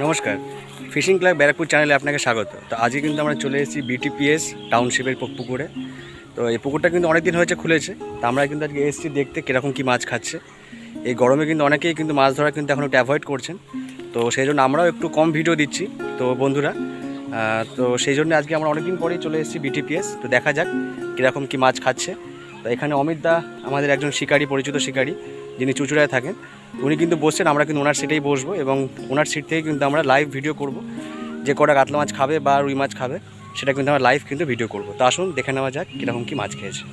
নমস্কার। Fishing club Barrackpore চ্যানেলে আপনাকে স্বাগত। তো আজকে কিন্তু আমরা চলে এসেছি বিটিপিএস টাউনশিপের পুকুরে। তো এই পুকুরটা কিন্তু অনেক দিন হয়েছে খুলেছে। তো আমরা কিন্তু আজকে এসেছি দেখতে কীরকম কী মাছ খাচ্ছে। এই গরমে কিন্তু অনেকেই কিন্তু মাছ ধরা কিন্তু এখন একটু অ্যাভয়েড করছেন। তো সেই জন্য আমরাও একটু কম ভিডিও দিচ্ছি। তো বন্ধুরা তো সেই জন্য আজকে আমরা অনেকদিন পরেই চলে এসেছি বিটিপিএস তো দেখা যাক কীরকম কী মাছ খাচ্ছে। তো এখানে অমিত দা আমাদের একজন শিকারী, পরিচিত শিকারী, যিনি চুচুড়ায় থাকেন। উনি কিন্তু বসছেন আমরা কিন্তু ওনার সিটেই বসবো এবং ওনার সিট থেকে কিন্তু আমরা লাইভ ভিডিও করব। যে কটা কাতলা মাছ খাবে বা রুই মাছ খাবে সেটা কিন্তু আমরা লাইভ কিন্তু ভিডিও করব। তো আসুন দেখে নেওয়া যাক কীরকম কী মাছ খেয়েছে।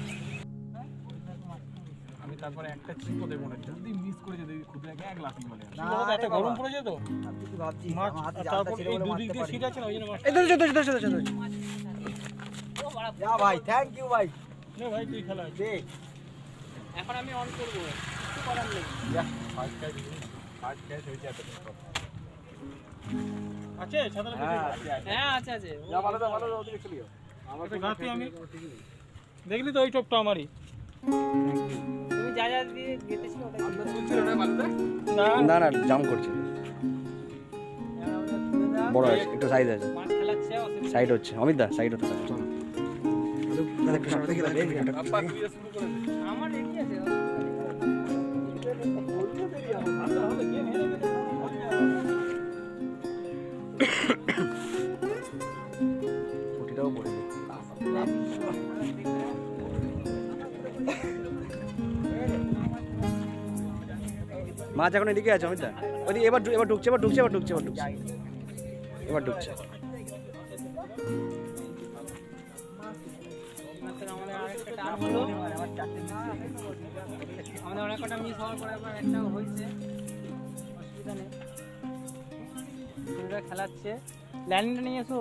তারপরে একটা চিপও দেবো না যদি মিস করে যদি খুদরাকে এক লাফি বলে না, এত গরম বাবা। পড়েছে তো? আমি কি ভাবছি মাছ আমার হাতে আর জালটা তারপর এই বলে দুদিক দিয়ে সিট আছে না ওই জন্য মাছ এই ধরে ধরে ধরে ধরে ধরে। যা ভাই থ্যাংক ইউ ভাই। নে ভাই তুই খেলা দে। এখন আমি অন করব। কিছু করার নেই। আছে? হ্যাঁ। আছে আছে। যা ভালো ভালো ওদিকে আমার আমি। দেখলি তো ওই টপটা আমারই। তুমি যা যা দিয়ে গেতেছিল ওটা না না না। জাম করছে। বড় আছে একটু সাইজ আছে। সাইড হচ্ছে। অমিত দা সাইড হতে পারে। আমার রেডি আছে মাছ এখন এদিকে আছে অমিত ওইদিকে এবার এবার ঢুকছে এবার ঢুকছে এবার ঢুকছে এবার ঢুকছে। এবার ঢুকছে। আমাদের আরেকটা মিস হওয়ার পরে আবার একটা হয়েছে, অসুবিধা নেই। খেলাচ্ছে। ল্যান্ডটা নিয়ে এসো।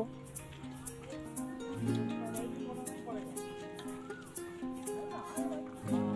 হ্যাঁ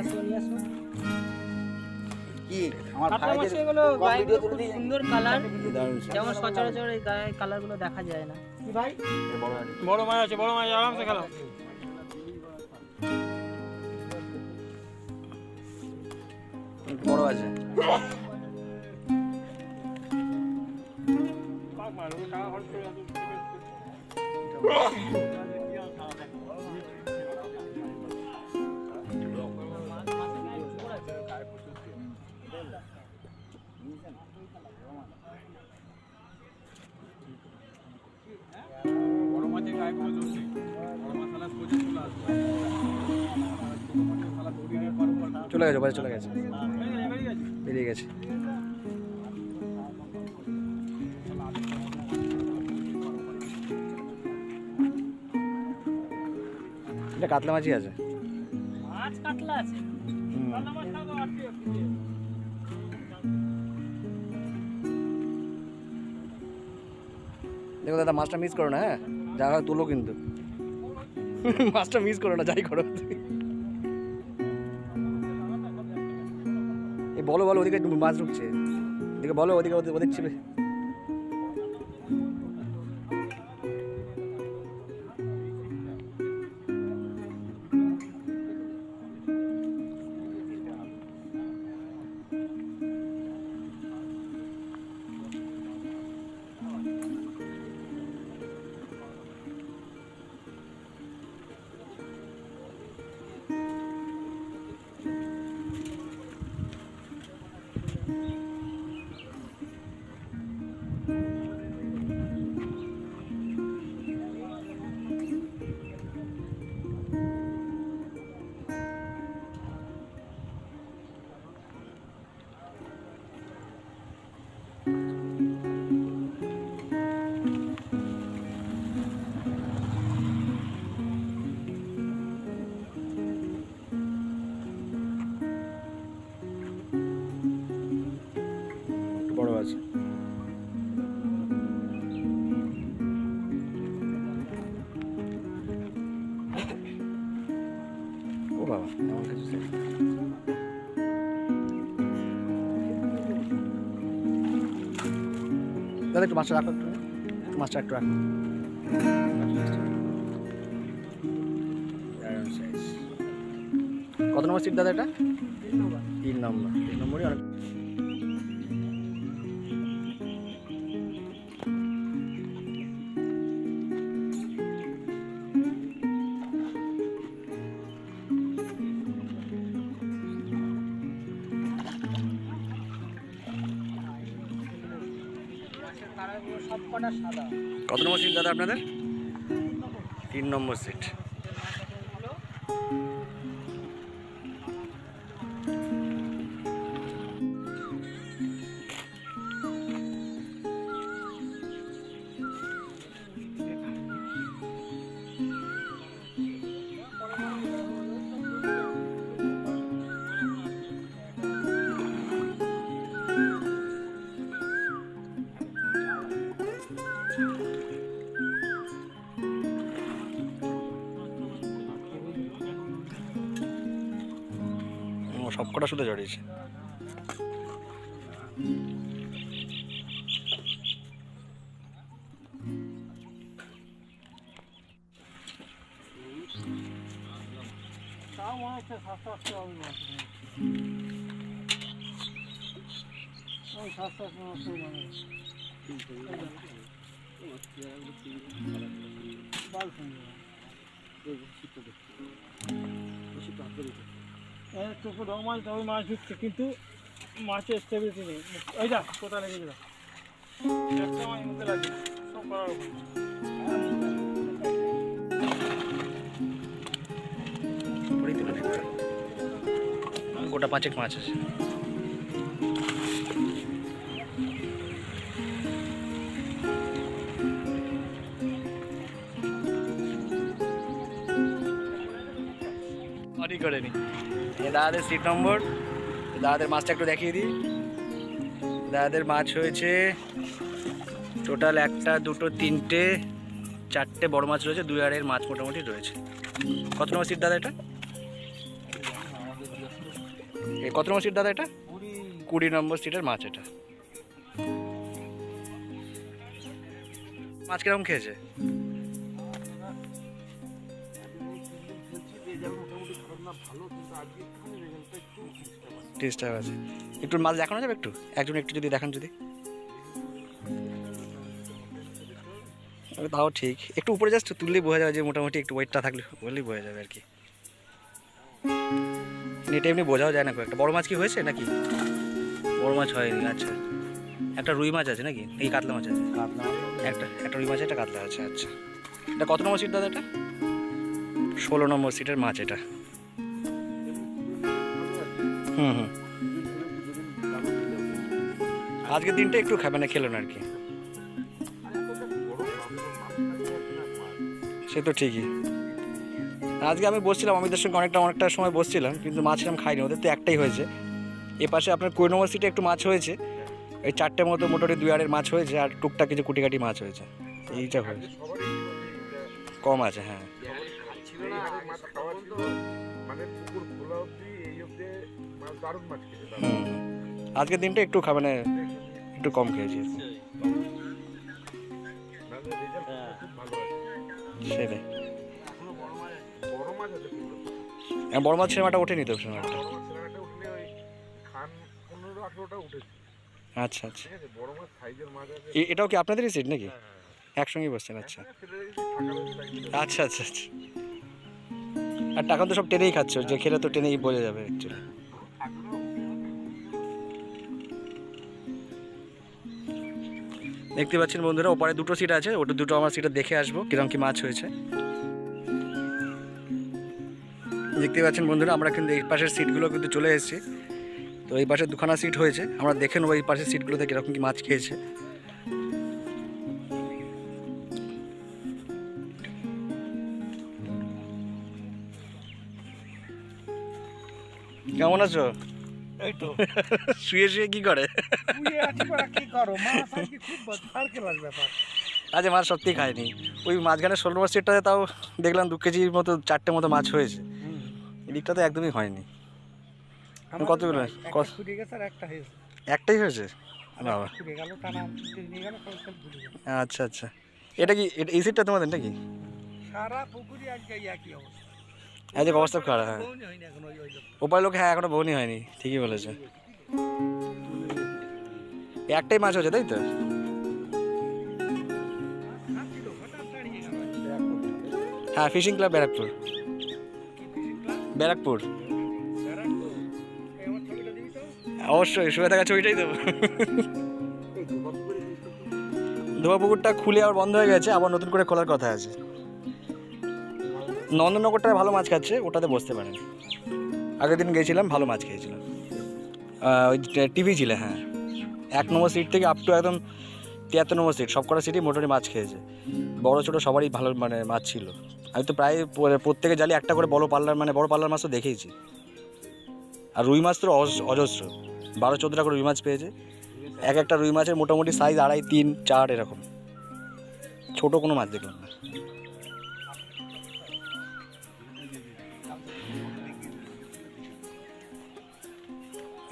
আসো নিয়ে আসো কি আমার ভাইদের এগুলো। সুন্দর কালার যেমন সচরাচর এই গায়ে কালারগুলো দেখা যায় না বড় মাছ আছে বড় মাছ আরামসে খেলো বড় আছে। চলে গেছে বাজে চলে গেছে। বেরিয়ে গেছে। এটা কাতলা মাছই আছে। মাছ কাতলা আছে? দেখো দাদা মাছটা মিস করো না হ্যাঁ? যা হয় তুলো কিন্তু। মাছটা মিস করো না যাই করো। বলো বলো ওদিকে মাছ ঢুকছে। এদিকে বলো ওদিকে ওদের ওদিক দাদা একটু মাছটা রাখো একটু। মাছটা একটু রাখো। কত নম্বর সিট দাদা এটা? কত নম্বর সিট দাদা আপনাদের? তিন নম্বর সিট সব কটা শুধু জড়িয়েছে তাও মনে হচ্ছে সাতশো আটশো হবে মাছ ওই সাতশো আটশো মাছ তবে মাছ ঢুকছে, কিন্তু মাছের স্টেবিলিটি নেই। ওই যা কোথায় লেগে যা একটা মাছ মুখে লাগে সব করার গোটা পাঁচেক মাছ আছে। অনেক করে নি এ দাদাদের সিট নম্বর দাদাদের মাছটা একটু দেখিয়ে দিই। দাদাদের মাছ হয়েছে টোটাল একটা, দুটো, তিনটে, চারটে বড় মাছ রয়েছে, দুই আড়ের মাছ মোটামুটি রয়েছে। কত নম্বর সিট দাদা এটা? কত নম্বর সিট দাদা এটা? কুড়ি নম্বর সিটের মাছ এটা। মাছ কীরকম খেয়েছে? টেস্ট আছে। একটু মাছ দেখানো যাবে একটু? একজন একটু যদি দেখান যদি। তাও ঠিক। একটু উপরে জাস্ট তুললেই বোঝা যাবে যে মোটামুটি একটু ওয়েটটা থাকলে বললেই বোঝা যাবে আর কি। নেটে এমনি বোঝাও যায় না খুব একটা বড় মাছ কি হয়েছে নাকি? বড় মাছ হয়নি আচ্ছা। একটা রুই মাছ আছে নাকি? এই কাতলা মাছ আছে? একটা একটা রুই মাছ একটা কাতলা আছে আচ্ছা। এটা কত নম্বর সিট দাদা এটা? ষোলো নম্বর সিটের মাছ এটা। হুম হুম। আজকের দিনটা একটু খাবে না খেলো না আর কি। সে তো ঠিকই। আজকে আমি বসছিলাম আমাদের সঙ্গে অনেকটা অনেকটা সময় বসছিলাম, কিন্তু মাছ আমি খাইনি, ওদের তো একটাই হয়েছে। এ পাশে আপনার কুড়ি নম্বর সিটে একটু মাছ হয়েছে। এই চারটে মতো মোটামুটি দুই আড়ের মাছ হয়েছে, আর টুকটাক কিছু কুটি কাটি মাছ হয়েছে। এইটা হয়েছে। কম আছে হ্যাঁ। দারুণ মাছ হুম। আজকের দিনটা একটু খাবে না একটু কম খেয়েছি খুব সেটাই। হ্যাঁ, বড় মাছ সিনেমাটা ওঠেনি তো সিনেমাটা আচ্ছা আচ্ছা। এটাও কি আপনাদেরই সিট নাকি? হ্যাঁ, একসঙ্গেই বসছেন আচ্ছা। আচ্ছা আচ্ছা আচ্ছা। আর টাকা তো সব টেনেই খাচ্ছ যে খেলে তো টেনেই বোঝা যাবে অ্যাকচুয়ালি দেখতে পাচ্ছেন বন্ধুরা, ওপারে দুটো সিট আছে, ওটা দুটো আমার সিটে দেখে আসব কিরম কি মাছ হয়েছে। দেখতে পাচ্ছেন বন্ধুরা, আমরা কিন্তু এই পাশের সিটগুলো কিন্তু চলে এসেছি। তো এই পাশে দুখানা সিট হয়েছে, আমরা দেখে নেব এই পাশের সিটগুলোতে কীরকম কি মাছ খেয়েছে। কেমন আছো? এই তো। শুয়ে শুয়ে কি করে? কি মাছ খুব সার্কেলার ব্যাপার। আজ মাছ সত্যি খায়নি ওই মাঝখানে ষোলো সিটটাতে তাও দেখলাম দু কেজির মতো চারটে মতো মাছ হয়েছে। এদিকটা তো একদমই হয়নি। কতগুলো? আর একটাই হয়েছে? বাবা। আচ্ছা আচ্ছা। এটা কি এই সিটটা তোমাদের নাকি? সারা পুকুরি আজকে একই অবস্থা। এই যে অবস্থা খারাপ হ্যাঁ। ওই লোক হ্যাঁ এখনও বউনি হয়নি, ঠিকই বলেছে। একটাই মাছ হয়েছে, তাই তো? হ্যাঁ ফিশিং ক্লাব ব্যারাকপুর। ব্যারাকপুর। অবশ্যই, শুয়ে থাকা ছবিটাই দেবো। ধোয়া পুকুরটা খুলে আবার বন্ধ হয়ে গেছে, আবার নতুন করে খোলার কথা আছে। নন্দননগরটায় ভালো মাছ খাচ্ছে, ওটাতে বসতে পারেন। আগের দিন গেছিলাম, ভালো মাছ খেয়েছিলাম। ওই টিভি ছিল হ্যাঁ। এক নম্বর সিট থেকে আপ টু একদম তিয়াত্তর নম্বর সিট সব কটা সিটই মোটামুটি মাছ খেয়েছে। বড়, ছোটো সবারই ভালো মানে মাছ ছিল। আমি তো প্রায় প্রত্যেকে জালি একটা করে বড় পাল্লার মানে বড় পাল্লার মাছ তো দেখেইছি। আর রুই মাছ তো অজ- অজস্র। বারো, চোদ্দটা করে রুই মাছ পেয়েছে। এক একটা রুই মাছের মোটামুটি সাইজ আড়াই, তিন, চার এরকম। ছোট কোনো মাছ দেখলাম না।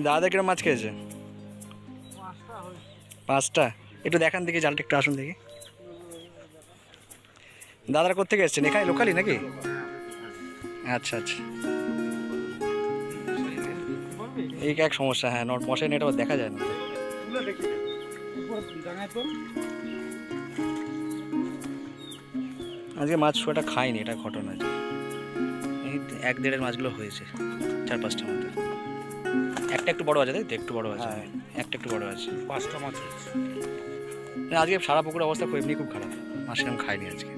দাদা কিরম মাছ খেয়েছে? পাঁচটা একটু দেখান দেখি জালটা একটু আসুন দেখি। দাদারা কোথেকে এসছেন? এখানে লোকালি নাকি? আচ্ছা আচ্ছা। এই এক সমস্যা? হ্যাঁ নট মশাই নেট আবার দেখা যায় না। আজকে মাছ শোয়াটা খাইনি এটা ঘটনা। এই এক দেড়ের মাছগুলো হয়েছে চার পাঁচটার মধ্যে একটা একটু বড় আছে তাই তো? একটু বড় আছে। হ্যাঁ। একটা একটু বড় আছে। পাঁচটা মাছ আজকে সারা পুকুরের অবস্থা খুব এমনি খুব খারাপ। মাছ সেরকম খাইনি আজকে।